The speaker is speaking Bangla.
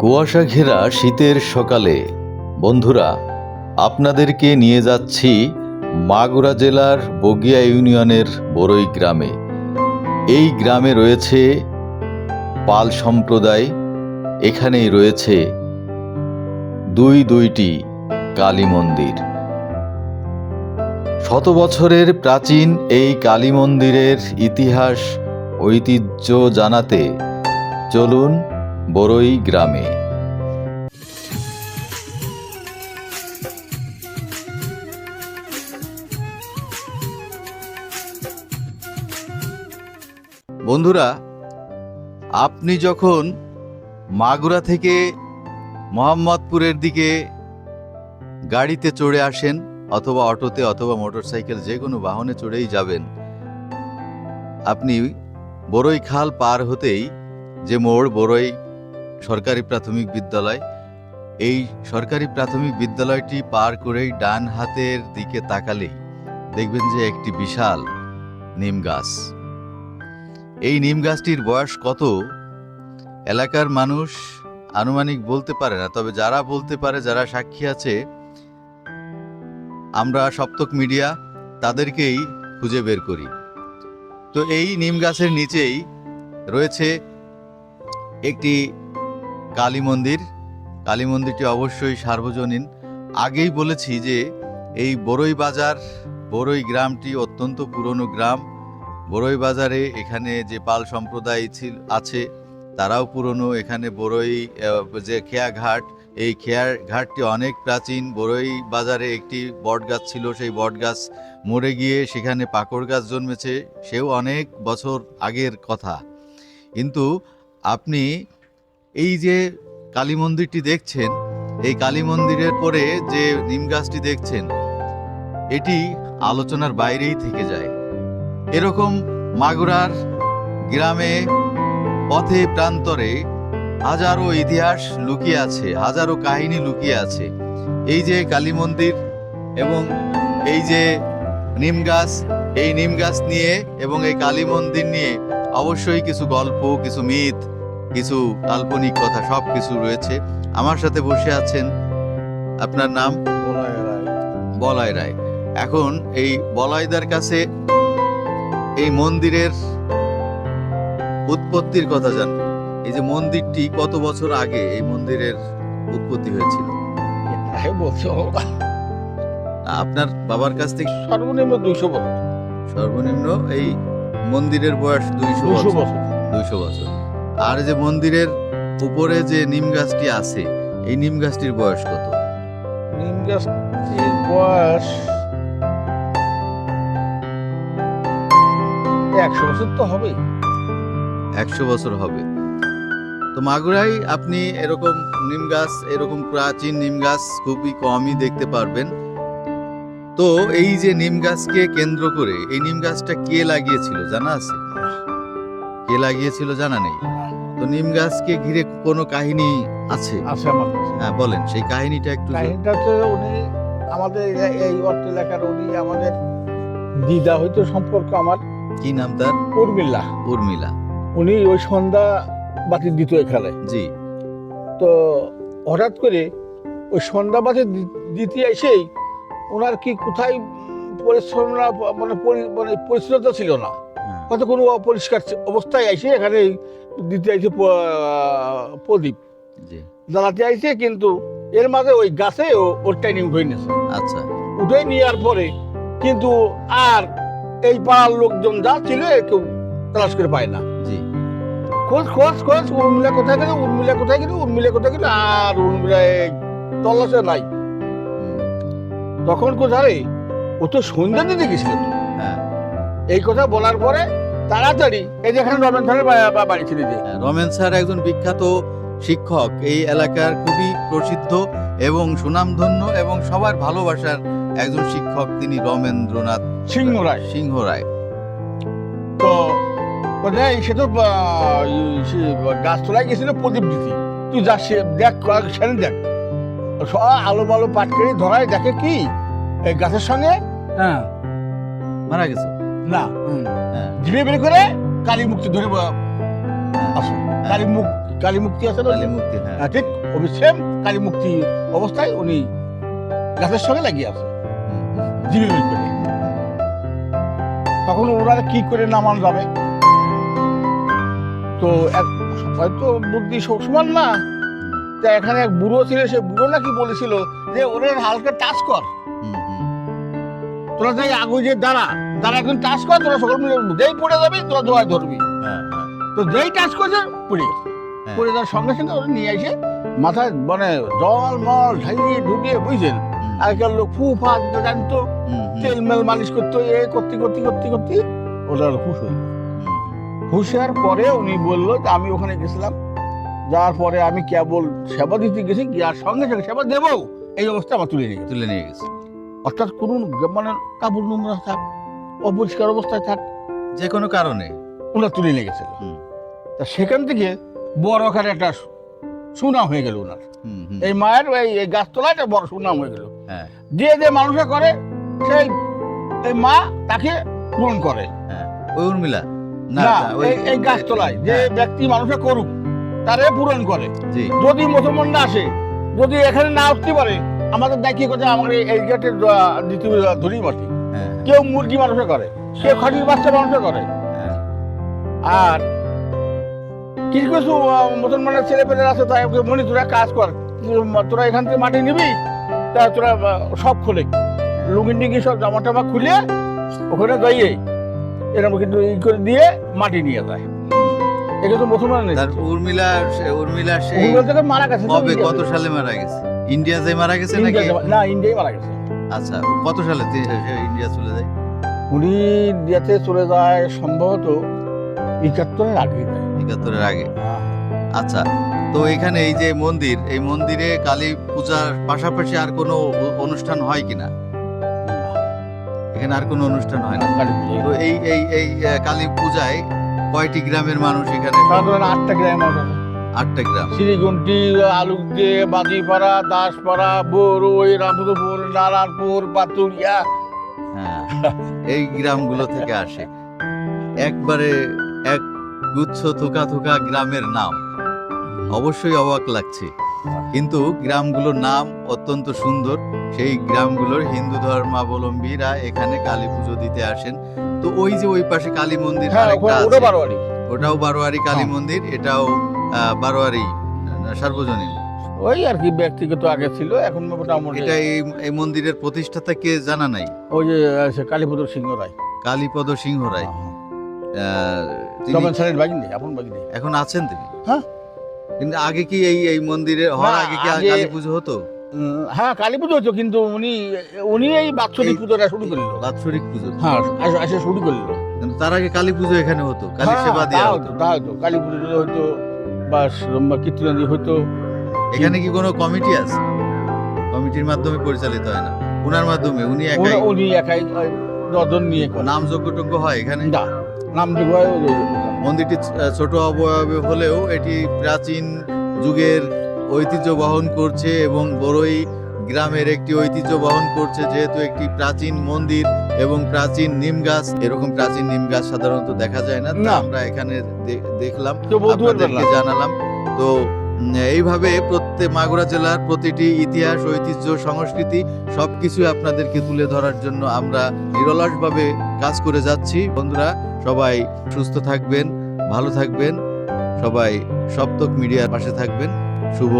কুয়াশা ঘেরা শীতের সকালে, বন্ধুরা, আপনাদেরকে নিয়ে যাচ্ছি মাগুরা জেলার বগিয়া ইউনিয়নের বড়ই গ্রামে। এই গ্রামে রয়েছে পাল সম্প্রদায়, এখানেই রয়েছে দুই দুইটি কালী মন্দির। শত বছরের প্রাচীন এই কালী মন্দিরের ইতিহাস, ঐতিহ্য জানাতে চলুন বড়ই গ্রামে। বন্ধুরা, আপনি যখন মাগুরা থেকে মোহাম্মদপুরের দিকে গাড়িতে চড়ে আসেন, অথবা অটোতে অথবা মোটরসাইকেল যে কোনো বাহনে চড়েই যাবেন, আপনি বড়ই খাল পার হতেই যে মোড় বড়ই সরকারি প্রাথমিক বিদ্যালয়। এই সরকারি প্রাথমিক বিদ্যালয়টি পার করেই ডান হাতের দিকে তাকালেই দেখবেন যে একটি বিশাল নিম গাছ। এই নিম গাছটির বয়স কত? এলাকার মানুষ আনুমানিক বলতে পারে না, তবে যারা বলতে পারে, যারা সাক্ষী আছে, আমরা সপ্তক মিডিয়া তাদেরকেই খুঁজে বের করি। তো এই নিম গাছের নিচেই রয়েছে একটি কালী মন্দির। কালী মন্দিরটি অবশ্যই সার্বজনীন। আগেই বলেছি যে এই বড়ই বাজার, বড়ই গ্রামটি অত্যন্ত পুরনো গ্রাম। বড়ই বাজারে এখানে যে পাল সম্প্রদায় ছিল, আছে, তারাও পুরনো। এখানে বড়ই যে খেয়া ঘাট, এই খেয়ার ঘাটটি অনেক প্রাচীন। বড়ই বাজারে একটি বট গাছ ছিল, সেই বট গাছ মরে গিয়ে সেখানে পাকড় গাছ জন্মেছে। সেও অনেক বছর আগের কথা। কিন্তু আপনি এই যে কালী মন্দিরটি দেখছেন, এই কালী মন্দিরের পরে যে নিম গাছটি দেখছেন, এটি আলোচনার বাইরেই থেকে যায়। এরকম মাগুরার গ্রামে পথে প্রান্তরে হাজারো ইতিহাস লুকিয়ে আছে, হাজারো কাহিনী লুকিয়ে আছে। এই যে কালী মন্দির এবং এই যে নিম গাছ, এই নিম গাছ নিয়ে এবং এই কালী মন্দির নিয়ে অবশ্যই কিছু গল্প, কিছু মিথ কিছু কাল্পনিক কথা সব কিছু রয়েছে। আমার সাথে বসে আছেন আপনার নাম? বলাই রায়। এখন এই বলাইদার কাছে এই মন্দিরের উৎপত্তির কথা জানব। এই যে মন্দিরটি কত বছর আগে এই মন্দিরের উৎপত্তি হয়েছিল? আপনার বাবার কাছ থেকে? সর্বনিম্ন দুইশো বছর। সর্বনিম্ন এই মন্দিরের বয়স দুইশো বছর। দুইশো বছর। আর যে মন্দিরের উপরে যে নিম গাছটি আছে এই নিম গাছটির বয়স কত? নিম গাছটির বয়স একশো বছর তো হবেই। একশো বছর হবে। তো মাগুরাই আপনি এরকম নিম গাছ এরকম প্রাচীন নিম গাছ খুবই কমই দেখতে পারবেন। তো এই যে নিম গাছকে কেন্দ্র করে এই নিম গাছটা কে লাগিয়েছিল জানা আছে? কে লাগিয়েছিল জানা নেই। তো নিম গাছকে ঘিরে কোনো কাহিনী আছে? আছে আমার কাছে। হ্যাঁ বলেন সেই কাহিনীটা একটু কাহিনীটা হচ্ছে উনি আমাদের এ- এই অর্থ এলাকার উনি আমাদের দিদা হয়তো সম্পর্ক আমার। কি নাম তার? উর্মিল্লা উর্মিলা। উনি ওই সন্ধ্যা বাতি দিত এখানে। জি। তো হঠাৎ করে ওই সন্ধ্যা বাতি দি- দিতে এসেই ওনার কি কোথায় পরিচ্ছন্ন মানে পরি- মানে পরিচ্ছন্নতা ছিল না। হয়তো কোনো অপরিষ্কার অবস্থায় আইসে এখানে দিতে আইছে প্রদীপ। জ্বালাতে আইছে কিন্তু এর মাঝে ওই গাছে ও- ওর টাইনিং হয়ে নিয়েছে আচ্ছা। উঠে নেওয়ার পরে কিন্তু আর এই পাড়ার লোকজন যা ছিল এ কেউ তালাশ করে পায় না। জি। খোঁজ খোঁজ খোঁজ উর্মিলা কোথায় গেল উর্মিলা কোথায় গেল উর্মিলা কোথায় গেল আর উর্মিলা তল্লাশে নাই। তখন কোথায় ও তো সন্ধ্যা দিতে গেছিল হ্যাঁ। এই কথা বলার পরে তাড়াতাড়ি এই যেখানে রমেন ধরে বাড়ি ছেড়ে দিয়ে হ্যাঁ, রমেন স্যার একজন বিখ্যাত শিক্ষক। এই এলাকার খুবই প্রসিদ্ধ এবং সুনামধন্য এবং সবার ভালোবাসার একজন শিক্ষক তিনি রমেন্দ্রনাথ সিংহ রায়। সিংহ রায়। তো কোথায় সে তো গাছতলায় গেছিল প্রদীপ দিতে। তুই যা সে দেখ সেখানে দেখ। সব আলো মালো পাট করে ধরায় দেখে কি? এই গাছের সঙ্গে হ্যাঁ। মারা গেছে। না। হ্যাঁ ধীরে বের করে কালী মুক্তি ধরে হ্যাঁ, কালী মুখ কালী মুক্তি আছে কালী মূর্তি হ্যাঁ। হ্যাঁ, ঠিক। ওই সেম কালী মুক্তি অবস্থায় উনি গাছের সঙ্গে লাগিয়ে আছে। হুম, জীবিত করে। তখন ওনারা কি করে নামান যাবে? তো এক হয়তো বুদ্ধি সমান না। তা এখানে এক বুড়ো ছিল সে বুড়ো নাকি বলেছিল যে ওদের হালকা টাচ কর। তোরা যাই আগুই যে দাঁড়া এখন টাচ কর তোরা সকল মিলে যেই পড়ে যাবি তোরা জোয়ার ধরবি। হ্যাঁ, হ্যাঁ, তো যেই টাচ করছে পড়ে গেছে। হ্যাঁ। পড়ে যাওয়ার সঙ্গে সঙ্গে ওরা নিয়ে এসে মাথায় মানে জল মল ঢালিয়ে ঢুকিয়ে বুঝছেন? আগেকার লোক ফু ফা দিতে জানতো তেল মেল মালিশ করতো এ করতে করতে করতে করতে ওটা হুশ হইল হুশ হওয়ার পরে উনি বলল যে আমি ওখানে গেছিলাম যাওয়ার পরে আমি কেবল সেবা দিতে গেছি গিয়ার সঙ্গে সঙ্গে সেবা দেবো। এই অবস্থা আমার তুলে নিয়ে তুলে নিয়ে গেছে। অর্থাৎ কোনো মানে কাপড় নোংরা থাক অপরিষ্কার অবস্থায় থাক। যে কোনো কারণে। ওনার তুলে নিয়ে গেছিল। তা সেখান থেকে বড় আকারে একটা সুনাম হয়ে গেল ওনার এই মায়ের এই এই গাছতলায় একটা বড় সুনাম হয়ে গেল। হ্যাঁ। যে যে মানুষে করে সেই এই মা তাকে পূরণ করে। হ্যাঁ। ওই উর্মিলা? না ওই এই গাছতলায় যে হ্যাঁ, ব্যক্তি মানুষে করুক তারে পূরণ করে। যদি মুসলমান না আসে যদি এখানে না উঠতে পারে আমাদের দায়িত্ব কথা আমার এই- এই গেটে দ্বিতীয় ধরি মাটি। কেউ মুরগি মানুষে করে কেউ খাটির বাচ্চা মানুষে করে। হ্যাঁ। আর কিছু কিছু মুসলমানের ছেলে পেলে আছে তাই মনি তোরা কাজ কর তোরা এখান থেকে মাটি নিবি তা তোরা সব খোলে। লুঙ্গি টুঙ্গি সব জামা টামা খুলে ওখানে যাইয়ে এরকম কিন্তু ই করে দিয়ে মাটি নিয়ে যায়। এটা তো মুসলমান নেই উর্মিলা উর্মিলা সেই মারা গেছে কত সালে মারা গেছে? ইন্ডিয়াতে মারা গেছে নাকি? না ইন্ডিয়ায় মারা গেছে। আচ্ছা কত সালে ইন্ডিয়া চলে যায়? উনি ইন্ডিয়াতে চলে যায় সম্ভবত একাত্তরের আগে একাত্তরের আগে। আচ্ছা তো এখানে এই যে মন্দির এই মন্দিরে কালী পূজার পাশাপাশি আর কোনো অনুষ্ঠান হয় কিনা? এখানে আর কোনো অনুষ্ঠান হয় না। তো এই এই এই কালী পূজায় কয়টি গ্রামের মানুষ এখানে? আটটা গ্রাম আছে আটটা গ্রাম। শ্রীগুন্টি আলুকদে বাজিপাড়া দাসপাড়া বড়ই রামপুর নারায়ণপুর পাতুরিয়া হ্যাঁ এই গ্রামগুলো থেকে আসে। একবারে এক গুচ্ছ থোকা থোকা গ্রামের নাম। অবশ্যই অবাক লাগছে। কিন্তু গ্রামগুলোর নাম অত্যন্ত সুন্দর। সেই গ্রামগুলোর হিন্দু ধর্মাবলম্বীরা এখানে কালী পুজো দিতে আসেন। তো ওই যে ওই পাশে কালী মন্দির হ্যাঁ আরেকটা আছে, ওটাও বারোয়ারি কালী হ্যাঁ। মন্দির। এটাও বারোয়ারি সার্বজনীন। ওই আর কি ব্যক্তিগত আগে ছিল এখন মোটামুটি এটা এই এই মন্দিরের প্রতিষ্ঠাতা কে জানা নাই? ওই যে সে কালীপুজোর সিংহ রায়। কালীপদ সিংহ রায়। রমেন স্যারের বাগিনী আপন বাগিনী এখন আছেন তিনি? হ্যাঁ। কিন্তু আগে কি এই এই মন্দিরে হওয়ার আগে কি কালী পুজো হতো? হ্যাঁ কালী পুজো হতো কিন্তু উনি উনি এই বাৎসরিক পুজোটা শুরু করল। বাৎসরিক পুজো। হ্যাঁ আসে- শুরু করল। কিন্তু তার আগে কালী পুজো এখানে হতো কালী হ্যাঁ, সেবা দেওয়া হতো। কালী পুজো হতো বা কীর্তনাদি হতো এখানে কি কোনো কমিটি আছে? কমিটির মাধ্যমে পরিচালিত হয় না। ওনার মাধ্যমে উনি একাই উনি- একাই রজন নিয়ে নাম যজ্ঞ হয় এখানে? না নাম দিব মন্দিরটি ছ- ছোট অবয়বে হলেও এটি প্রাচীন যুগের ঐতিহ্য বহন করছে এবং বড়ই গ্রামের একটি ঐতিহ্য বহন করছে যেহেতু একটি প্রাচীন মন্দির এবং প্রাচীন নিম গাছ এরকম প্রাচীন নিম গাছ সাধারণত দেখা যায় না আমরা এখানে দেখলাম আপনাদেরকে জানালাম। তো এইভাবে প্রত্যেক মাগুরা জেলার প্রতিটি ইতিহাস ঐতিহ্য সংস্কৃতি সবকিছু আপনাদেরকে তুলে ধরার জন্য আমরা নিরলসভাবে কাজ করে যাচ্ছি। বন্ধুরা সবাই সুস্থ থাকবেন ভালো থাকবেন। সবাই সপ্তক মিডিয়ার পাশে থাকবেন। শুভ